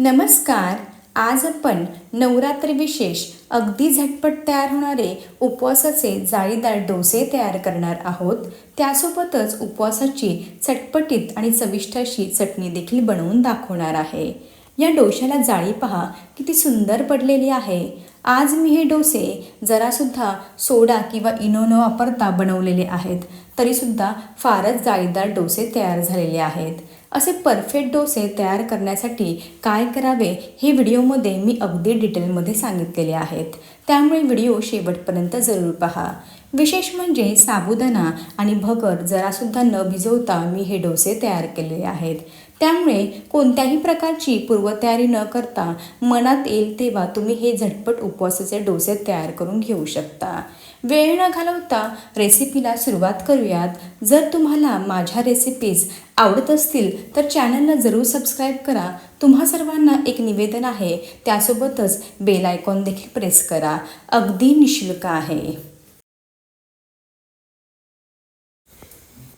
नमस्कार. आज आपण नवरात्री विशेष अगदी झटपट तयार होणारे उपवासाचे जाळीदार डोसे तयार करणार आहोत. त्यासोबतच उपवासाची चटपटीत आणि चविष्ट अशी चटणी देखील बनवून दाखवणार आहे. या डोश्याला जाळी पहा. किती सुंदर पडलेली आहे. आज मी हे डोसे जरासुद्धा सोडा किंवा इनो न वापरता बनवलेले आहेत. तरीसुद्धा फारच जाळीदार डोसे तयार झालेले आहेत. असे परफेक्ट डोसे तयार करण्यासाठी काय करावे हे व्हिडिओमध्ये मी अगदी डिटेलमध्ये सांगितलेले आहेत. त्यामुळे व्हिडिओ शेवटपर्यंत जरूर पहा. विशेष म्हणजे साबुदाणा आणि भगर जरासुद्धा न भिजवता मी हे डोसे तयार केलेले आहेत. त्यामुळे कोणत्याही प्रकारची पूर्वतयारी न करता मनात येईल तेव्हा तुम्ही हे झटपट उपवासाचे डोसे तयार करून घेऊ शकता. वेळ न घालवता रेसिपीला सुरुवात करूयात. जर तुम्हाला माझ्या रेसिपीज आवडत असतील तर चॅनलला जरूर सबस्क्राईब करा. तुम्हा सर्वांना एक निवेदन आहे त्यासोबतच बेल आयकॉन देखील प्रेस करा. अगदी निशुल्क आहे.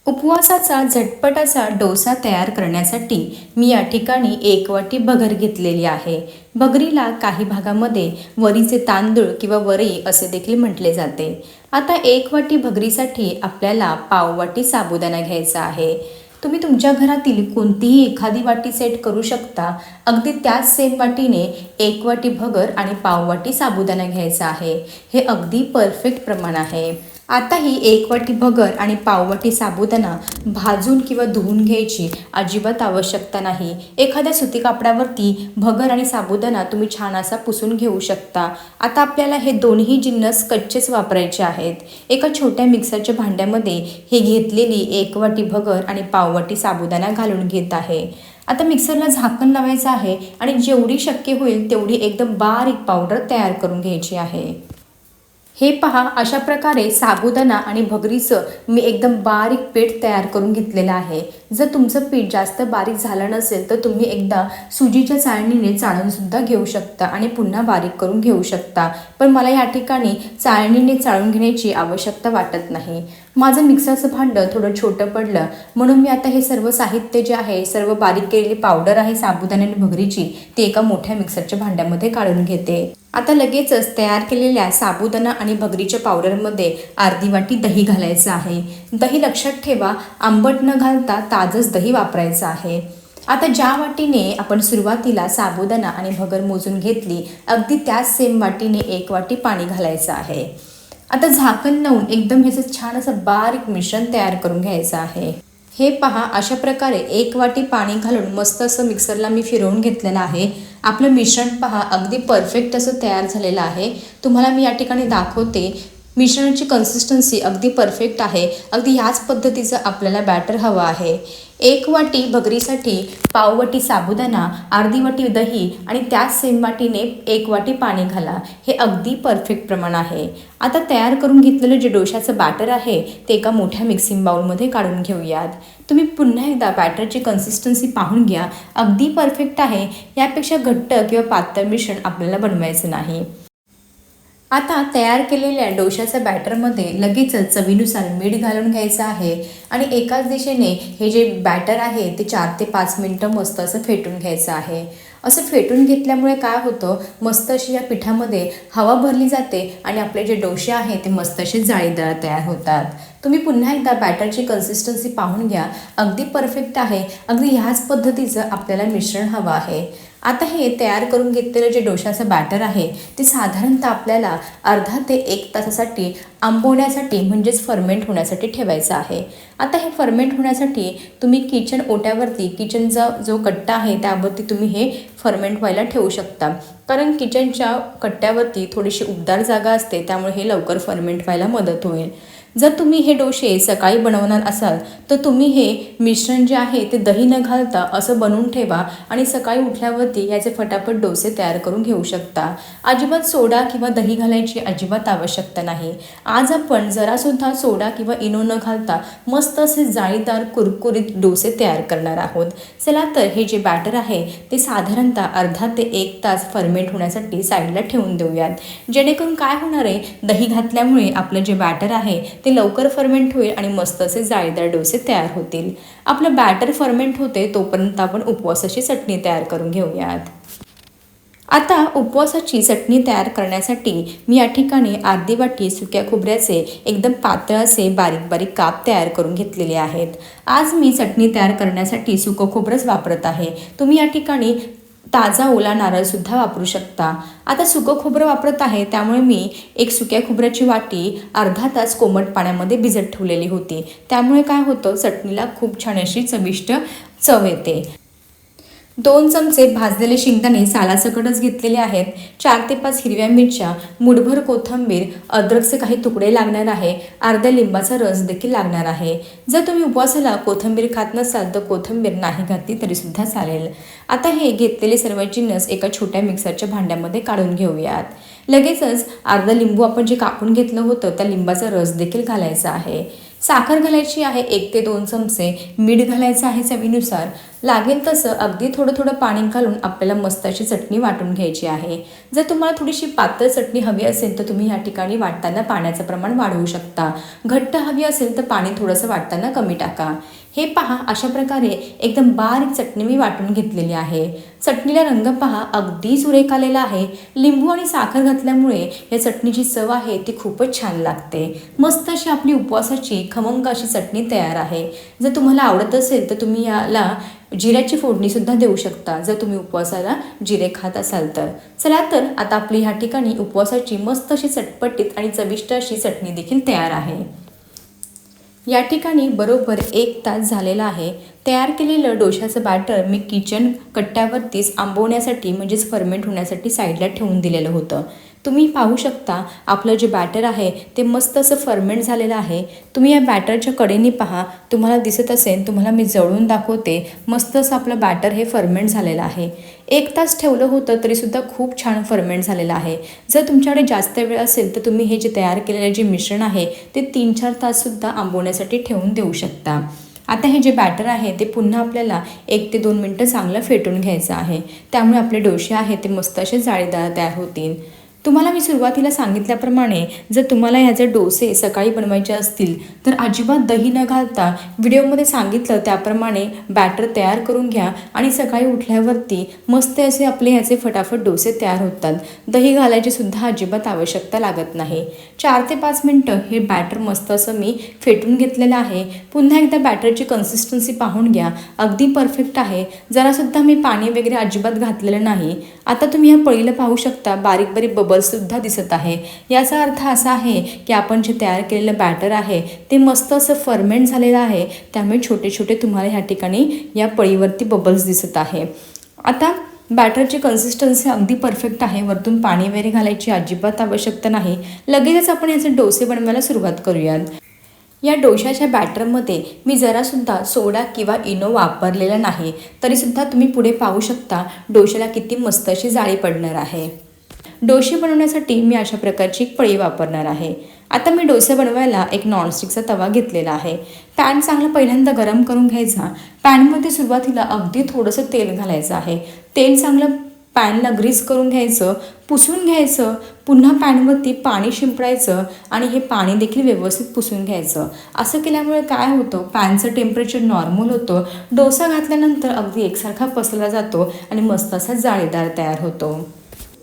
उपवासाचा झटपट असा डोसा तयार करण्यासाठी मी या ठिकाणी एक वाटी भगर घेतलेली आहे. भगरीला काही भागामध्ये वरीचे तांदूळ किंवा वरी असे देखील म्हटले जाते. आता एक वाटी भगरीसाठी आपल्याला पाववाटी साबुदाणा घ्यायचा आहे. तुम्ही तुमच्या घरातील कोणतीही एखादी वाटी सेट करू शकता. अगदी त्याच सेम वाटीने एक वाटी भगर आणि पाववाटी साबुदाणा घ्यायचा आहे. हे अगदी परफेक्ट प्रमाण आहे. आता ही एक वाटी भगर आणि पाववाटी साबुदाणा भाजून किंवा धुवून घ्यायची अजिबात आवश्यकता नाही. एखाद्या सुती कापडावरती भगर आणि साबुदाणा तुम्ही छान असा पुसून घेऊ शकता. आता आपल्याला हे दोन्ही जिन्नस कच्चेच वापरायचे आहेत. एका छोट्या मिक्सरच्या भांड्यामध्ये हे घेतलेली एक वाटी भगर आणि पाववाटी साबुदाणा घालून घेत आहे. आता मिक्सरला झाकण लावायचं आहे आणि जेवढी शक्य होईल तेवढी एकदम बारीक पावडर तयार करून घ्यायची आहे. हे पहा अशा प्रकारे साबुदाणा आणि भगरीचं मी एकदम बारीक पीठ तयार करून घेतलेलं आहे. जर तुमचं पीठ जास्त बारीक झालं नसेल तर तुम्ही एकदा सुजीच्या चाळणीने चाळूनसुद्धा घेऊ शकता आणि पुन्हा बारीक करून घेऊ शकता. पण मला या ठिकाणी चाळणीने चाळून घेण्याची आवश्यकता वाटत नाही. माझं मिक्सरचं भांडं थोडं छोटं पडलं. म्हणून मी आता हे सर्व साहित्य जे आहे सर्व बारीक केलेली पावडर आहे साबुदाणा आणि भगरीची ती एका मोठ्या मिक्सरच्या भांड्यामध्ये काढून घेते. आता लगेचच तयार केलेल्या साबुदाणा आणि भगरीच्या पावडरमध्ये अर्धी वाटी दही घालायचं आहे. दही लक्षात ठेवा आंबट न घालता ताजंच दही वापरायचं आहे. आता ज्या वाटीने आपण सुरुवातीला साबुदाणा आणि भगर मोजून घेतली अगदी त्याच सेम वाटीने एक वाटी पाणी घालायचं आहे. आता झाकण लावून एकदम ह्याचं छान असं बारीक मिश्रण तयार करून घ्यायचं आहे. हे पहा अशा प्रकारे एक वाटी पाणी घालून मस्त असं मिक्सरला मी फिरवून घेतलेलं आहे. आपलं मिश्रण पहा अगदी परफेक्ट असं तयार झालेलं आहे. तुम्हाला मी या ठिकाणी दाखवते. मिश्रणाची कन्सिस्टन्सी अगदी परफेक्ट आहे. अगदी ह्याच पद्धतीचं आपल्याला बॅटर हवं आहे. एक वाटी भगरीसाठी पाववाटी साबुदाणा अर्धी वाटी दही आणि त्याच सेम वाटीने एक वाटी पाणी घाला. हे अगदी परफेक्ट प्रमाण आहे. आता तयार करून घेतलेलं जे डोशाचं बॅटर आहे ते एका मोठ्या मिक्सिंग बाउलमध्ये काढून घेऊयात. तुम्ही पुन्हा एकदा बॅटरची कन्सिस्टन्सी पाहून घ्या. अगदी परफेक्ट आहे. यापेक्षा घट्ट किंवा पातळ मिश्रण आपल्याला बनवायचं नाही. आता तयार केलेल्या डोशाच्या बॅटरमध्ये लगेचच चवीनुसार मीठ घालून घ्यायचं आहे आणि एकाच दिशेने हे जे बॅटर आहे ते चार ते पाच मिनटं मस्त असं फेटून घ्यायचं आहे. असं फेटून घेतल्यामुळे काय होतं? मस्त अशी या पिठामध्ये हवा भरली जाते आणि आपले जे डोसे आहे ते मस्त असे जाळीदार तयार होतात. तुम्ही पुन्हा एकदा बॅटरची कन्सिस्टन्सी पाहून घ्या. अगदी परफेक्ट आहे. अगदी ह्याच पद्धतीचं आपल्याला मिश्रण हवं आहे. आता हे तयार करून घेतलेलं जे डोशाचं बॅटर आहे ते साधारणतः आपल्याला अर्धा ते एक तासासाठी आंबवण्यासाठी म्हणजेच फर्मेंट होण्यासाठी ठेवायचं आहे. आता हे फर्मेंट होण्यासाठी तुम्ही किचन ओट्यावरती किचनचा जो कट्टा आहे त्यावरती तुम्ही हे फर्मेंट व्हायला ठेवू शकता. कारण किचनच्या कट्ट्यावरती थोडीशी उबदार जागा असते त्यामुळे हे लवकर फर्मेंट व्हायला मदत होईल. जर तुम्ही हे डोसे सकाळी बनवणार असाल तर तुम्ही हे मिश्रण जे आहे ते दही न घालता असं बनवून ठेवा आणि सकाळी उठल्यावरती याचे फटाफट डोसे तयार करून घेऊ शकता. अजिबात सोडा किंवा दही घालायची अजिबात आवश्यकता नाही. आज आपण जरासुद्धा सोडा किंवा इनो न घालता मस्त असे जाळीदार कुरकुरीत डोसे तयार करणार आहोत. चला तर हे जे बॅटर आहे ते साधारणतः अर्धा ते एक तास फर्मेंट होण्यासाठी साईडला ठेवून देऊयात. जेणेकरून काय होणार आहे दही घातल्यामुळे आपलं जे बॅटर आहे ते लवकर फर्मेंट होईल आणि मस्त असे जाळीदार डोसे तयार होतील. आपलं बॅटर फर्मेंट होते तोपर्यंत आपण उपवासाची चटणी तयार करून घेऊयात. आता उपवासाची चटणी तयार करण्यासाठी मी या ठिकाणी अर्धी वाटी सुक्या खोबऱ्याचे एकदम पातळ असे बारीक बारीक काप तयार करून घेतलेले आहेत. आज मी चटणी तयार करण्यासाठी सुकं खोबरंच वापरत आहे. तुम्ही या ठिकाणी ताजा ओला नारळसुद्धा वापरू शकता. आता सुकं खोबरं वापरत आहे त्यामुळे मी एक सुक्या खोबऱ्याची वाटी अर्धा तास कोमट पाण्यामध्ये भिजत ठेवलेली होती. त्यामुळे काय होतं चटणीला खूप छान अशी चविष्ट चव येते. दोन चमचे भाजलेले शेंगदाणे सालासकटच घेतलेले आहेत. चार ते पाच हिरव्या मिरच्या मुठभर कोथिंबीर अद्रकचे काही तुकडे लागणार आहे. अर्ध्या लिंबाचा रस देखील लागणार आहे. जर तुम्ही उपवासाला कोथिंबीर खात नसाल तर कोथिंबीर नाही घातली तरीसुद्धा चालेल. आता हे घेतलेले सर्व जिन्नस एका छोट्या मिक्सरच्या भांड्यामध्ये काढून घेऊयात. लगेचच अर्धा लिंबू आपण जे कापून घेतलं होतं त्या लिंबाचा रस देखील घालायचा आहे. साखर घालायची आहे एक ते दोन चमचे मीठ घालायचं आहे चवीनुसार. लागेल तसं अगदी थोडं थोडं पाणी घालून आपल्याला मस्त अशी चटणी वाटून घ्यायची आहे. जर तुम्हाला थोडीशी पातळ चटणी हवी असेल तर तुम्ही या ठिकाणी वाटताना पाण्याचं प्रमाण वाढवू शकता. घट्ट हवी असेल तर पाणी थोडंसं वाटताना कमी टाका. हे पहा अशा प्रकारे एकदम बारीक चटणी मी वाटून घेतलेली आहे. चटणीला रंग पहा अगदी सुरेख आलेला आहे. लिंबू आणि साखर घातल्यामुळे या चटणीची चव आहे ती खूपच छान लागते. मस्त अशी आपली उपवासाची खमंग अशी चटणी तयार आहे. जर तुम्हाला आवडत असेल तर तुम्ही याला जिऱ्याची फोडणीसुद्धा देऊ शकता जर तुम्ही उपवासाला जिरे खात असाल तर. चला तर आता आपली ह्या ठिकाणी उपवासाची मस्त अशी चटपटीत आणि चविष्ट अशी चटणी देखील तयार आहे. या ठिकाणी बरोबर एक तास झालेला आहे. तयार केलेलं डोशाचं बॅटर मी किचन कट्ट्यावरतीच आंबवण्यासाठी म्हणजेच फर्मेंट होण्यासाठी साईडला ठेवून दिलेलं होतं. तुम्ही पाहू शकता आपलं जे बॅटर आहे ते मस्त असं फर्मेंट झालेलं आहे. तुम्ही या बॅटरच्या कडेने पहा तुम्हाला दिसत असेल तुम्हाला मी जळून दाखवते मस्त असं आपलं बॅटर हे फर्मेंट झालेलं आहे. एक तास ठेवलं होतं तरीसुद्धा खूप छान फर्मेंट झालेलं आहे. जर तुमच्याकडे जास्त वेळ असेल तर तुम्ही हे जे तयार केलेलं जे मिश्रण आहे ते तीन चार ताससुद्धा आंबवण्यासाठी ठेवून देऊ शकता. आता हे जे बॅटर आहे ते पुन्हा आपल्याला एक ते दोन मिनटं चांगलं फेटून घ्यायचं आहे. त्यामुळे आपले डोसे आहे ते मस्त असे जाळीदार तयार होतील. तुम्हाला मी सुरुवातीला सांगितल्याप्रमाणे जर तुम्हाला ह्याचे डोसे सकाळी बनवायचे असतील तर अजिबात दही न घालता व्हिडिओमध्ये सांगितलं त्याप्रमाणे बॅटर तयार करून घ्या आणि सकाळी उठल्यावरती मस्त असे आपले ह्याचे फटाफट डोसे तयार होतात. दही घालायची सुद्धा अजिबात आवश्यकता लागत नाही. चार ते पाच मिनटं हे बॅटर मस्त असं मी फेटून घेतलेलं आहे. पुन्हा एकदा बॅटरची कन्सिस्टन्सी पाहून घ्या. अगदी परफेक्ट आहे. जरासुद्धा मी पाणी वगैरे अजिबात घातलेलं नाही. आता तुम्ही ह्या पळीला पाहू शकता बारीक बारीक बबल्ससुद्धा दिसत आहे. याचा अर्थ असा आहे की आपण जे तयार केलेलं बॅटर आहे ते मस्त असं फर्मेंट झालेलं आहे. त्यामुळे छोटे छोटे तुम्हाला ह्या ठिकाणी या पळीवरती बबल्स दिसत आहे. आता बॅटरची कन्सिस्टन्सी अगदी परफेक्ट आहे. वरतून पाणी वगैरे घालायची अजिबात आवश्यकता नाही. लगेचच आपण याचे डोसे बनवायला सुरुवात करूयात. या डोशाच्या बॅटरमध्ये मी जरासुद्धा सोडा किंवा इनो वापरलेला नाही. तरीसुद्धा तुम्ही पुढे पाहू शकता डोशाला किती मस्त अशी जाळी पडणार आहे. डोसे बनवण्यासाठी मी अशा प्रकारची एक पळी वापरणार आहे. आता मी डोसे बनवायला एक नॉनस्टिकचा तवा घेतलेला आहे. पॅन चांगला पहिल्यांदा गरम करून घ्यायचा. पॅनमध्ये सुरुवातीला अगदी थोडंसं तेल घालायचं आहे. तेल चांगलं पॅनला ग्रीस करून घ्यायचं पुसून घ्यायचं पुन्हा पॅनवरती पाणी शिंपडायचं आणि हे पाणी देखील व्यवस्थित पुसून घ्यायचं. असं केल्यामुळे काय होतं पॅनचं टेम्परेचर नॉर्मल होतं डोसा घातल्यानंतर अगदी एकसारखा पसरला जातो आणि मस्त असा जाळीदार तयार होतो.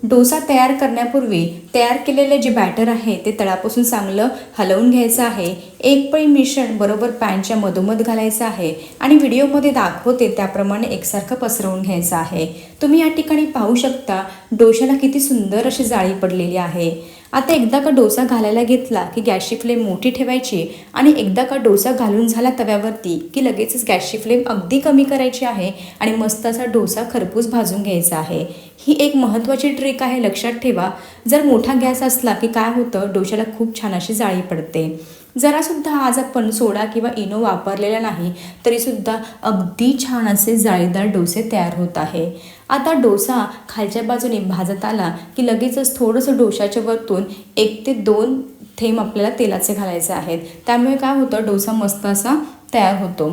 डोसा तयार करण्यापूर्वी तयार केलेले जे बॅटर आहे ते तळापासून चांगलं हलवून घ्यायचं आहे. एक पळी मिश्रण बरोबर पॅनच्या मधोमध घालायचं आहे आणि व्हिडिओमध्ये दाखवते त्याप्रमाणे एकसारखं पसरवून घ्यायचं आहे. तुम्ही या ठिकाणी पाहू शकता डोशाला किती सुंदर अशी जाळी पडलेली आहे. आता एकदा का डोसा घालायला घेतला की गॅसची फ्लेम मोठी ठेवायची आणि एकदा का डोसा घालून झाला तव्यावरती की लगेचच गॅसची फ्लेम अगदी कमी करायची आहे आणि मस्त असा डोसा खरपूस भाजून घ्यायचा आहे. ही एक महत्त्वाची ट्रिक आहे लक्षात ठेवा. जर मोठा गॅस असला की काय होतं डोशाला खूप छान अशी जाळी पडते. जरासुद्धा आज आपण सोडा किंवा इनो वापरलेला नाही तरीसुद्धा अगदी छान असे जाळीदार डोसे तयार होत आहे. आता डोसा खालच्या बाजूने भाजत आला की लगेचच थोडंसं डोशाच्या वरतून एक ते दोन थेंब आपल्याला तेलाचे घालायचे आहेत. त्यामुळे काय होतं डोसा मस्त असा तयार होतो.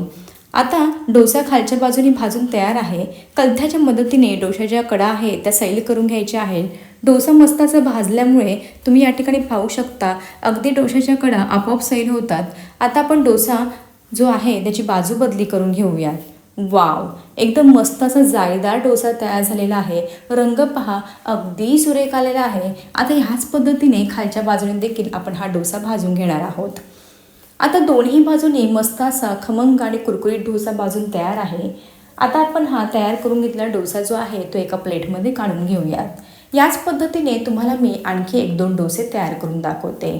आता डोसा खालच्या बाजूने भाजून तयार आहे. कलथ्याच्या मदतीने डोशाच्या कडा आहे त्या सैल करून घ्यायच्या आहेत. डोसा मस्त भाजल्यामुळे तुम्ही या ठिकाणी पाहू शकता. अगदी डोशाच्या कडा आपोआप सैल होतात. आता आपण डोसा जो आहे त्याची बाजू बदली करून घेऊयात. वाव! एकदम मस्त असा जाळीदार डोसा तयार झालेला आहे. रंग पहा अगदी सुरेख आलेला आहे. आता ह्याच पद्धतीने खालच्या बाजूने देखील आपण हा डोसा भाजून घेणार आहोत. आता दोन्ही बाजूने मस्त असा खमंग आणि कुरकुरीत डोसा भाजून तयार आहे. आता आपण हा तयार करून घेतलेला डोसा जो आहे तो एका प्लेटमध्ये काढून घेऊयात. याच पद्धतीने तुम्हाला मी आणखी एक दोन डोसे तयार करून दाखवते.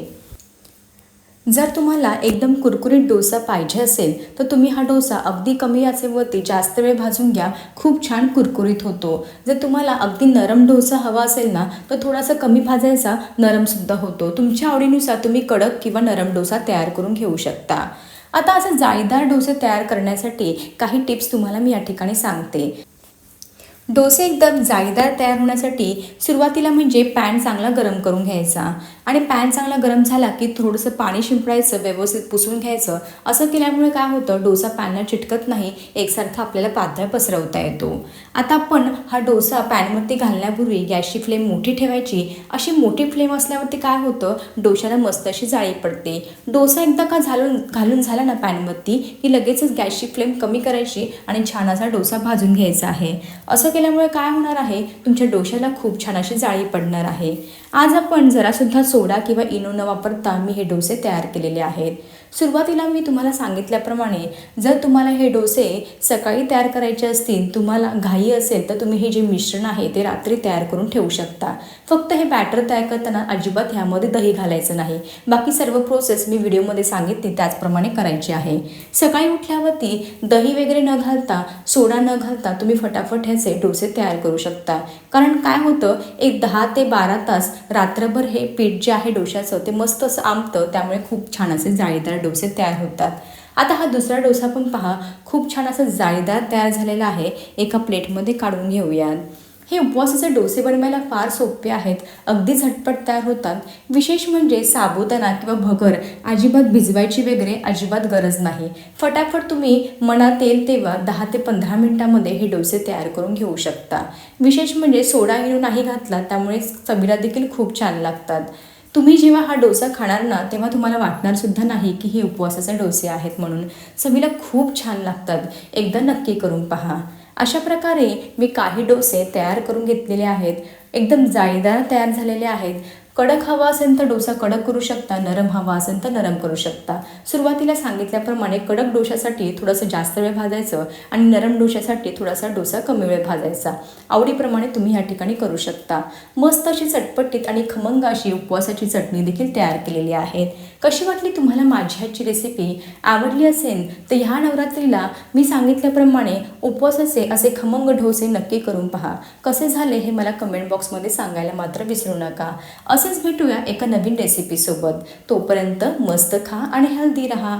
जर तुम्हाला एकदम कुरकुरीत डोसा पाहिजे असेल तर तुम्ही हा डोसा अगदी कमी याचेवरती जास्त वेळ भाजून घ्या. खूप छान कुरकुरीत होतो. जर तुम्हाला अगदी नरम डोसा हवा असेल ना तर थोडासा कमी भाजायचा नरमसुद्धा होतो. तुमच्या आवडीनुसार तुम्ही कडक किंवा नरम डोसा तयार करून घेऊ शकता. आता असे जाळीदार डोसे तयार करण्यासाठी काही टिप्स तुम्हाला मी या ठिकाणी सांगते. डोसे एकदम जाळीदार तयार होण्यासाठी सुरुवातीला म्हणजे पॅन चांगला गरम करून घ्यायचा. आणि पॅन चांगला गरम झाला की थोडंसं पाणी शिंपडायचं व्यवस्थित पुसून घ्यायचं. असं केल्यामुळे काय होतं डोसा पॅनला चिटकत नाही एकसारखा आपल्याला पातळ पसरवता येतो. आता आपण हा डोसा पॅनवरती घालण्यापूर्वी गॅसची फ्लेम मोठी ठेवायची. अशी मोठी फ्लेम असल्यावरती काय होतं डोशाला मस्त अशी जाळी पडते. डोसा एकदा का घालून घालून झाला ना पॅनवरती की लगेचच गॅसची फ्लेम कमी करायची आणि छान असा डोसा भाजून घ्यायचा आहे. असं केल्यामुळे काय होणार आहे तुमच्या डोशाला खूप छान अशी जाळी पडणार आहे. आज आपण जरासुद्धा सोडा किंवा इनो न वापरता मी हे डोसे तयार केलेले आहेत. सुरुवातीला मी तुम्हाला सांगितल्याप्रमाणे जर तुम्हाला हे डोसे सकाळी तयार करायचे असतील तुम्हाला घाई असेल तर तुम्ही हे जे मिश्रण आहे ते रात्री तयार करून ठेवू शकता. फक्त हे बॅटर तयार करताना अजिबात ह्यामध्ये दही घालायचं नाही. बाकी सर्व प्रोसेस मी व्हिडिओमध्ये सांगितली त्याचप्रमाणे करायची आहे. सकाळी उठल्यावरती दही वगैरे न घालता सोडा न घालता तुम्ही फटाफट ह्याचे डोसे तयार करू शकता. कारण काय होतं एक दहा ते बारा तास रात्रभर हे पीठ जे आहे डोशाचं ते मस्त असं आंबतं त्यामुळे खूप छान असे जाळीदार डोसे तयार होतात. आता हा दुसरा डोसा पण पहा खूप छान असा जाळीदार तयार झालेला आहे. एका प्लेटमध्ये काढून घेऊयात हे उपवासाचे डोसे बनवायला फार सोपे आहेत. अगदी झटपट तयार होतात. विशेष म्हणजे साबुदाणा किंवा भगर अजिबात भिजवायची वगैरे अजिबात गरज नाही. फटाफट तुम्ही मनात येईल तेव्हा दहा ते पंधरा मिनटामध्ये हे डोसे तयार करून घेऊ शकता. विशेष म्हणजे सोडा इनो नाही घातला त्यामुळे चवीला देखील खूप छान लागतात. तुम्ही जेव्हा हा डोसा खाणार ना तेव्हा तुम्हाला वाटणार सुद्धा नाही की हे उपवासाचे डोसे आहेत म्हणून. चवीला खूप छान लागतात. एकदा नक्की करून पहा. अशा प्रकारे मी काही डोसे तयार करून घेतलेले आहेत. एकदम जाळीदार तयार झालेले आहेत. कडक हवा असेल तर डोसा कडक करू शकता नरम हवा असेल तर नरम करू शकता. सुरुवातीला सांगितल्याप्रमाणे कडक डोशासाठी थोडंसं जास्त वेळ भाजायचं आणि नरम डोशासाठी थोडासा डोसा कमी वेळ भाजायचा. आवडीप्रमाणे तुम्ही या ठिकाणी करू शकता. मस्त अशी चटपटीत आणि खमंग अशी उपवासाची चटणी देखील तयार केलेली आहे. कशी वाटली तुम्हाला माझी ह्याची रेसिपी आवडली असेल तर ह्या नवरात्रीला मी सांगितल्याप्रमाणे उपवासाचे असे खमंग डोसे नक्की करून पहा. कसे झाले हे मला कमेंट बॉक्समध्ये सांगायला मात्र विसरू नका. असं असेच भेटूया एका नवीन रेसिपीसोबत तोपर्यंत मस्त खा आणि हेल्दी राहा.